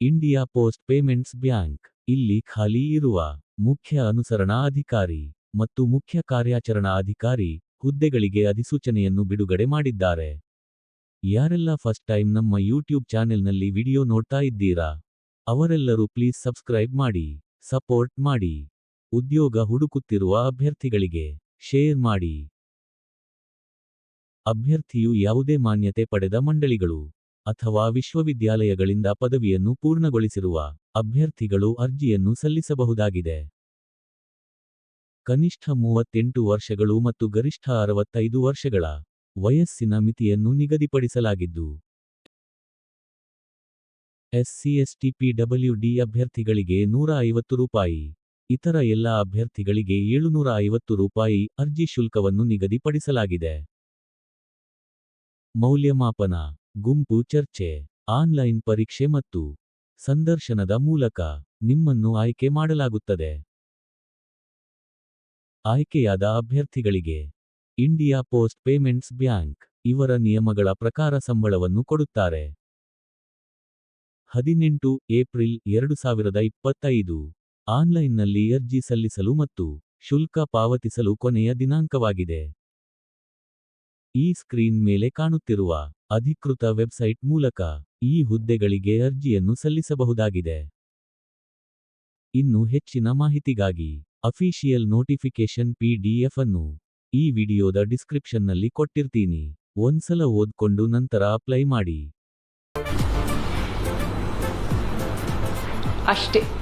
India post payments bank. ಇಲ್ಲಿ ಖಾಲಿ ಇರುವ ಮುಖ್ಯ ಅನುಸರಣಾ ಅಧಿಕಾರಿ ಮತ್ತು ಮುಖ್ಯ ಕಾರ್ಯಾಚರಣಾ ಅಧಿಕಾರಿ ಹುದ್ದೆಗಳಿಗೆ ಅಧಿಸೂಚನೆಯನ್ನು ಬಿಡುಗಡೆ ಮಾಡಿದ್ದಾರೆ. ಯಾರೆಲ್ಲ ಫಸ್ಟ್ ಟೈಮ್ ನಮ್ಮ ಯೂಟ್ಯೂಬ್ ಚಾನೆಲ್ನಲ್ಲಿ ವಿಡಿಯೋ ನೋಡ್ತಾ ಇದ್ದೀರಾ? ಅವರೆಲ್ಲರೂ ಪ್ಲೀಸ್ ಸಬ್ಸ್ಕ್ರೈಬ್ ಮಾಡಿ, ಸಪೋರ್ಟ್ ಮಾಡಿ. ಉದ್ಯೋಗ ಹುಡುಕುತ್ತಿರುವ ಅಭ್ಯರ್ಥಿಗಳಿಗೆ ಶೇರ್ ಮಾಡಿ. ಅಭ್ಯರ್ಥಿಯು ಯಾವುದೇ ಮಾನ್ಯತೆ ಪಡೆದ ಮಂಡಳಿಗಳು. ಅಥವಾ ವಿಶ್ವವಿದ್ಯಾಲಯಗಳಿಂದ ಪದವಿಯನ್ನು ಪೂರ್ಣಗೊಳಿಸಿರುವ ಅಭ್ಯರ್ಥಿಗಳು ಅರ್ಜಿಯನ್ನು ಸಲ್ಲಿಸಬಹುದಾಗಿದೆ. ಕನಿಷ್ಠ ಮೂವತ್ತೆಂಟು ವರ್ಷಗಳು ಮತ್ತು ಗರಿಷ್ಠ ಅರವತ್ತೈದು ವರ್ಷಗಳ ವಯಸ್ಸಿನ ಮಿತಿಯನ್ನು ನಿಗದಿಪಡಿಸಲಾಗಿದ್ದು, ಎಸ್ಸಿಎಸ್ಟಿಪಿಡಬ್ಲ್ಯೂಡಿ ಎಸ್ಟಿ ಪಿಡಬ್ಲ್ಯೂಡಿ ಅಭ್ಯರ್ಥಿಗಳಿಗೆ ನೂರ ಐವತ್ತು ರೂಪಾಯಿ, ಇತರ ಎಲ್ಲ ಅಭ್ಯರ್ಥಿಗಳಿಗೆ ಏಳುನೂರ ಐವತ್ತು ರೂಪಾಯಿ ಅರ್ಜಿ ಶುಲ್ಕವನ್ನು ನಿಗದಿಪಡಿಸಲಾಗಿದೆ. ಮೌಲ್ಯಮಾಪನ ಗುಂಪು ಚರ್ಚೆ, ಆನ್ಲೈನ್ ಪರೀಕ್ಷೆ ಮತ್ತು ಸಂದರ್ಶನದ ಮೂಲಕ ನಿಮ್ಮನ್ನು ಆಯ್ಕೆ ಮಾಡಲಾಗುತ್ತದೆ. ಆಯ್ಕೆಯಾದ ಅಭ್ಯರ್ಥಿಗಳಿಗೆ ಇಂಡಿಯಾ ಪೋಸ್ಟ್ ಪೇಮೆಂಟ್ಸ್ ಬ್ಯಾಂಕ್ ಇವರ ನಿಯಮಗಳ ಪ್ರಕಾರ ಸಂಬಳವನ್ನು ಕೊಡುತ್ತಾರೆ. ಹದಿನೆಂಟು ಏಪ್ರಿಲ್ ಎರಡು ಸಾವಿರದ ಇಪ್ಪತ್ತೈದು ಆನ್ಲೈನ್ನಲ್ಲಿ ಅರ್ಜಿ ಸಲ್ಲಿಸಲು ಮತ್ತು ಶುಲ್ಕ ಪಾವತಿಸಲು ಕೊನೆಯ ದಿನಾಂಕವಾಗಿದೆ. ಈ ಸ್ಕ್ರೀನ್ ಮೇಲೆ ಕಾಣುತ್ತಿರುವ ಅಧಿಕೃತ ವೆಬ್ಸೈಟ್ ಮೂಲಕ ಈ ಹುದ್ದೆಗಳಿಗೆ ಅರ್ಜಿಯನ್ನು ಸಲ್ಲಿಸಬಹುದಾಗಿದೆ. ಇನ್ನು ಹೆಚ್ಚಿನ ಮಾಹಿತಿಗಾಗಿ ಅಫಿಷಿಯಲ್ ನೋಟಿಫಿಕೇಶನ್ ಪಿಡಿಎಫ್ ಅನ್ನು ಈ ವಿಡಿಯೋದ ಡಿಸ್ಕ್ರಿಪ್ಷನ್ನಲ್ಲಿ ಕೊಟ್ಟಿರ್ತೀನಿ. ಒಂದ್ಸಲ ಓದ್ಕೊಂಡು ನಂತರ ಅಪ್ಲೈ ಮಾಡಿ. ಅಷ್ಟೇ.